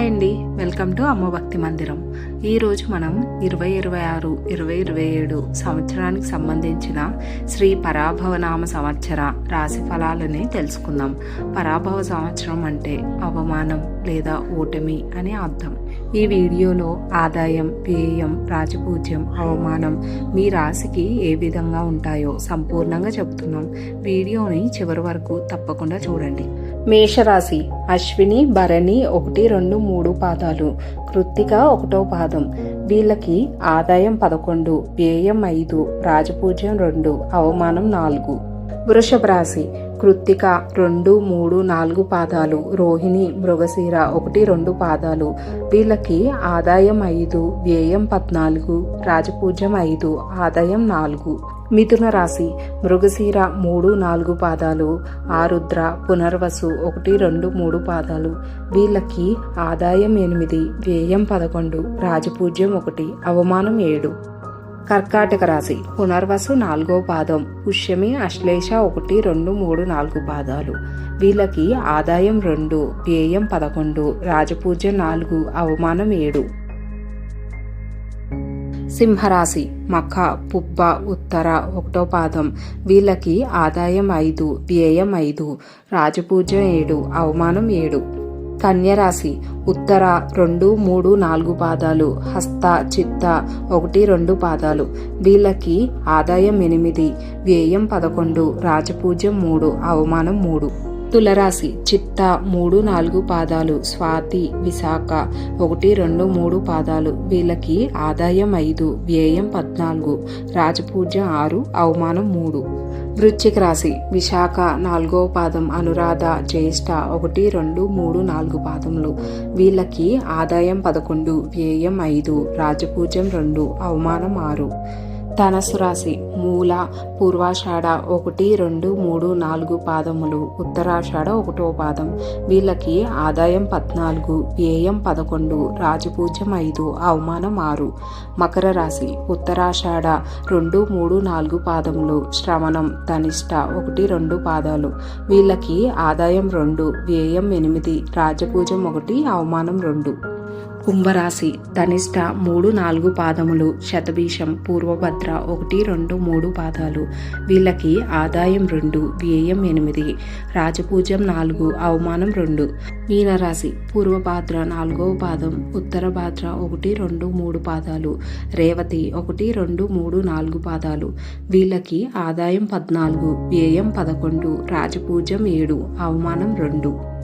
Hi అండి. Welcome to అమ్మ భక్తి మందిరం. ఈరోజు మనం ఇరవై ఇరవై ఆరు ఇరవై ఇరవై ఏడు సంవత్సరానికి సంబంధించిన శ్రీ పరాభవనామ సంవత్సర రాశి ఫలాలని తెలుసుకుందాం. పరాభవ సంవత్సరం అంటే అవమానం లేదా ఓటమి అని అర్థం. ఈ వీడియోలో ఆదాయం వ్యయం రాజపూజ్యం అవమానం మీ రాశికి ఏ విధంగా ఉంటాయో సంపూర్ణంగా చెప్తున్నాం. వీడియోని చివరి వరకు తప్పకుండా చూడండి. మేషరాశి అశ్విని భరణి ఒకటి రెండు మూడు పాదాలు. కృత్తిక ఒకటో పాదం. వీళ్ళకి ఆదాయం పదకొండు వ్యయం ఐదు రాజపూజ్యం రెండు అవమానం నాలుగు. వృషభ రాశి కృత్తిక రెండు మూడు నాలుగు పాదాలు. రోహిణి మృగశీర ఒకటి రెండు పాదాలు. వీళ్ళకి ఆదాయం ఐదు వ్యయం పద్నాలుగు రాజపూజ్యం ఐదు ఆదాయం నాలుగు. మిథున రాశి మృగశీర మూడు నాలుగు పాదాలు ఆరుద్ర పునర్వసు ఒకటి రెండు మూడు పాదాలు. వీళ్ళకి ఆదాయం ఎనిమిది వ్యయం పదకొండు రాజపూజ్యం ఒకటి అవమానం ఏడు. కర్కాటక రాశి పునర్వసు నాలుగో పాదం పుష్యమి అశ్లేష ఒకటి రెండు మూడు నాలుగు పాదాలు. వీళ్ళకి ఆదాయం రెండు వ్యయం పదకొండు రాజపూజ్యం నాలుగు అవమానం ఏడు. సింహరాశి మఖ పుబ్బ ఉత్తర ఒకటో పాదం. వీళ్ళకి ఆదాయం ఐదు వ్యయం ఐదు రాజపూజ ఏడు అవమానం ఏడు. కన్యరాశి ఉత్తర రెండు మూడు నాలుగు పాదాలు హస్త చిత్త ఒకటి రెండు పాదాలు. వీళ్ళకి ఆదాయం ఎనిమిది వ్యయం పదకొండు రాజపూజ్యం మూడు అవమానం మూడు. తులరాశి చిత్త మూడు నాలుగు పాదాలు స్వాతి విశాఖ ఒకటి రెండు మూడు పాదాలు. వీళ్ళకి ఆదాయం ఐదు వ్యయం పద్నాలుగు రాజపూజ ఆరు అవమానం మూడు. వృశ్చిక రాశి విశాఖ నాలుగో పాదం అనురాధ జ్యేష్ఠ ఒకటి రెండు మూడు నాలుగు పాదములు. వీళ్ళకి ఆదాయం పదకొండు వ్యయం ఐదు రాజపూజ్యం రెండు అవమానం ఆరు. ధనస్సు రాశి మూల పూర్వాషాఢ ఒకటి రెండు మూడు నాలుగు పాదములు ఉత్తరాషాఢ ఒకటో పాదం. వీళ్ళకి ఆదాయం పద్నాలుగు వ్యయం పదకొండు రాజపూజ్యం ఐదు అవమానం ఆరు. మకర రాశి ఉత్తరాషాఢ రెండు మూడు నాలుగు పాదములు శ్రవణం ధనిష్ట ఒకటి రెండు పాదాలు. వీళ్ళకి ఆదాయం రెండు వ్యయం ఎనిమిది రాజపూజం ఒకటి అవమానం రెండు. కుంభరాశి ధనిష్ట మూడు నాలుగు పాదములు శతభీషం పూర్వభద్ర ఒకటి రెండు మూడు పాదాలు. వీళ్ళకి ఆదాయం రెండు వ్యయం ఎనిమిది రాజపూజ్యం నాలుగు అవమానం రెండు. మీనరాశి పూర్వభాద్ర నాలుగవ పాదం ఉత్తర భాద్ర ఒకటి రెండు మూడు పాదాలు. రేవతి ఒకటి రెండు మూడు నాలుగు పాదాలు. వీళ్ళకి ఆదాయం పద్నాలుగు వ్యయం పదకొండు రాజపూజ్యం ఏడు అవమానం రెండు.